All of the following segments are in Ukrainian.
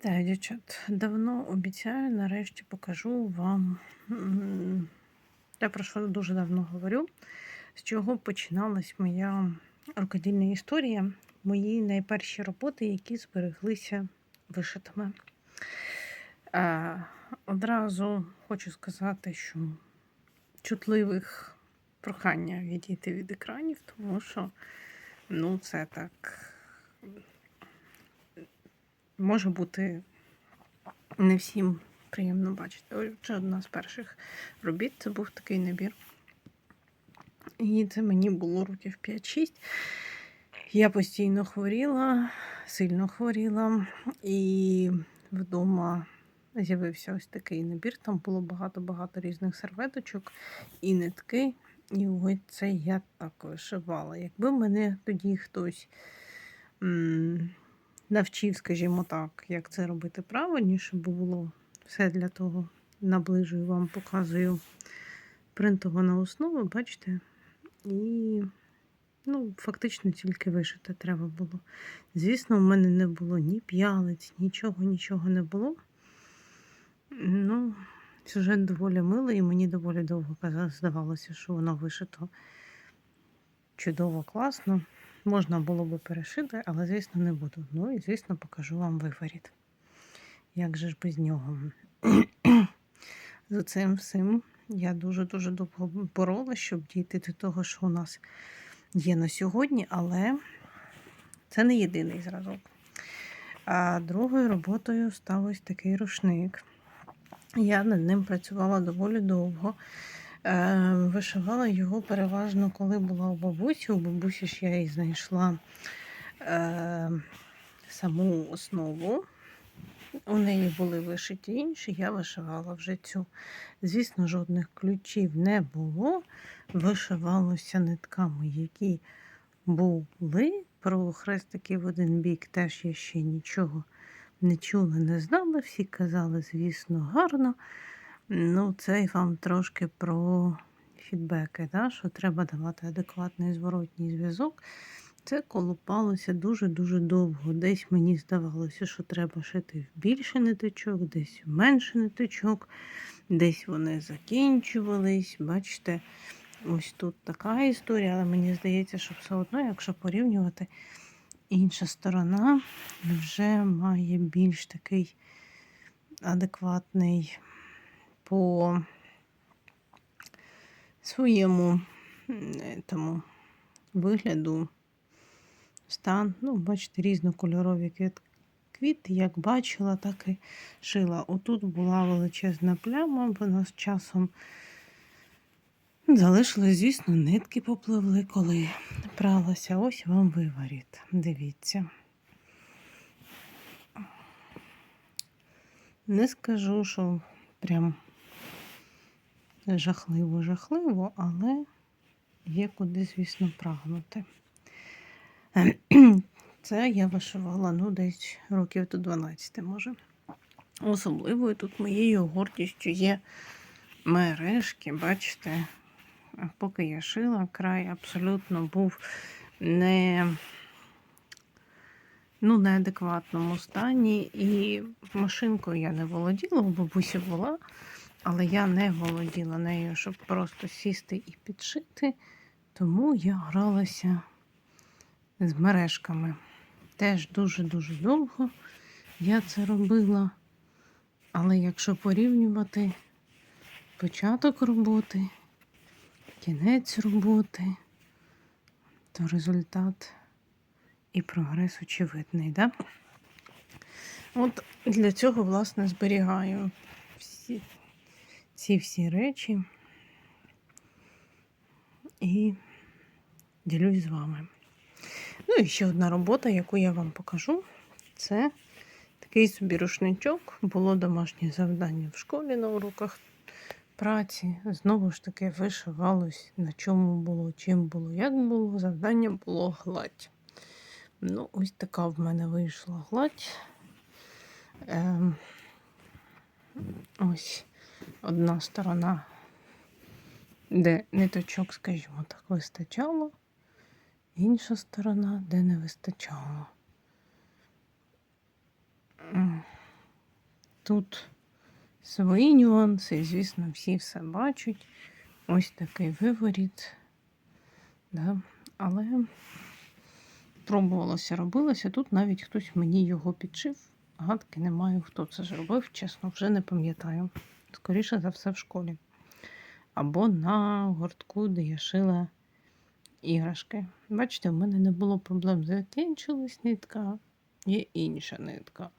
Вітаю, дівчат. Давно обіцяю, нарешті покажу вам те, про що дуже давно говорю, з чого починалась моя рукодільна історія, мої найперші роботи, які збереглися вишитими. Одразу хочу сказати, що чутливих прохання відійти від екранів, тому що ну, це так може бути не всім приємно бачити. Це одна з перших робіт. Це був такий набір. І це мені було років 5-6. Я постійно хворіла, сильно хворіла, і вдома з'явився ось такий набір. Там було багато-багато різних серветочок і нитки. І ось це я так вишивала. Якби мене тоді хтось навчив, скажімо так, як це робити правильніше, бо було все для того. Наближую вам, показую принтовану основу, бачите? І ну, фактично тільки вишити треба було. Звісно, у мене не було ні п'ялиць, нічого, нічого не було. Ну, сюжет доволі милий, і мені доволі довго здавалося, що воно вишито чудово, класно. Можна було би перешити, але, звісно, не буду. Ну і, звісно, покажу вам виворіт. Як же ж без нього? За цим всім я дуже-дуже довго боролася, щоб дійти до того, що у нас є на сьогодні, але це не єдиний зразок. А другою роботою став ось такий рушник. Я над ним працювала доволі довго. Е, Вишивала його переважно, коли була у бабусі. У бабусі ж я і знайшла е, саму основу. У неї були вишиті інші, я вишивала вже цю. Звісно, жодних ключів не було. Вишивалося нитками, які були. Про хрестики в один бік теж я ще нічого не чула, не знала. Всі казали, звісно, гарно. Ну, це і вам трошки про фідбеки, да? що треба давати адекватний зворотній зв'язок. Це колупалося дуже-дуже довго. Десь мені здавалося, що треба шити в більше ниточок, десь в менше ниточок, десь вони закінчувались. Бачите, ось тут така історія, але мені здається, що все одно, якщо порівнювати, інша сторона вже має більш такий адекватний по своєму тому, вигляду стан. Ну, бачите, різнокольорові квіт, квіти, як бачила, так і шила. Отут була величезна пляма, вона з часом залишилась, звісно, нитки попливли, коли пралася. Ось вам виворіт. Дивіться. Не скажу, що прям жахливо-жахливо, але є куди, звісно, прагнути. Це я вишивала ну, десь років до 12, може. Особливою тут моєю гордістю є мережки, бачите, поки я шила, край абсолютно був не ну, неадекватному стані. І машинкою я не володіла, у бабусі була, але я не володіла нею, щоб просто сісти і підшити. Тому я гралася з мережками. Теж дуже-дуже довго я це робила. Але якщо порівнювати початок роботи, кінець роботи, то результат і прогрес очевидний. Да? От для цього, власне, зберігаю всі ці всі речі і ділюсь з вами. Ну і ще одна робота, яку я вам покажу, це такий собі рушничок. Було домашнє завдання в школі на уроках праці. Знову ж таки, вишивалось, на чому було, чим було, як було. Завдання було гладь. Ну, ось така в мене вийшла гладь. Ем, Ось одна сторона, де ниточок, скажімо так, вистачало, інша сторона, де не вистачало. тут свої нюанси, звісно, всі все бачать. Ось такий виворіт. Да? Але пробувалося, робилося. Тут навіть хтось мені його підшив. Гадки не маю, хто це зробив, чесно, вже не пам'ятаю. Скоріше за все в школі. Або на гуртку, де я шила іграшки. Бачите, в мене не було проблем. Закінчилась нитка, є інша нитка.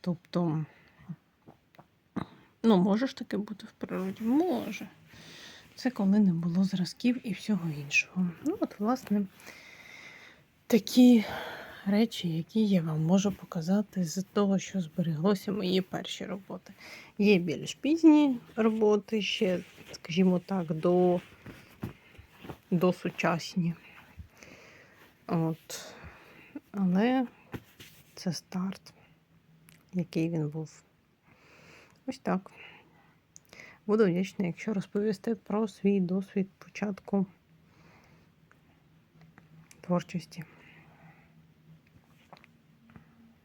Тобто, ну, може ж таке бути в природі? Може. Це коли не було зразків і всього іншого. Ну, от, власне, такі речі, які я вам можу показати з того, що збереглося мої перші роботи. Є більш пізні роботи, ще, скажімо так, до, до сучасні. От. Але це старт, який він був. Ось так. Буду вдячна, якщо розповісти про свій досвід початку творчості.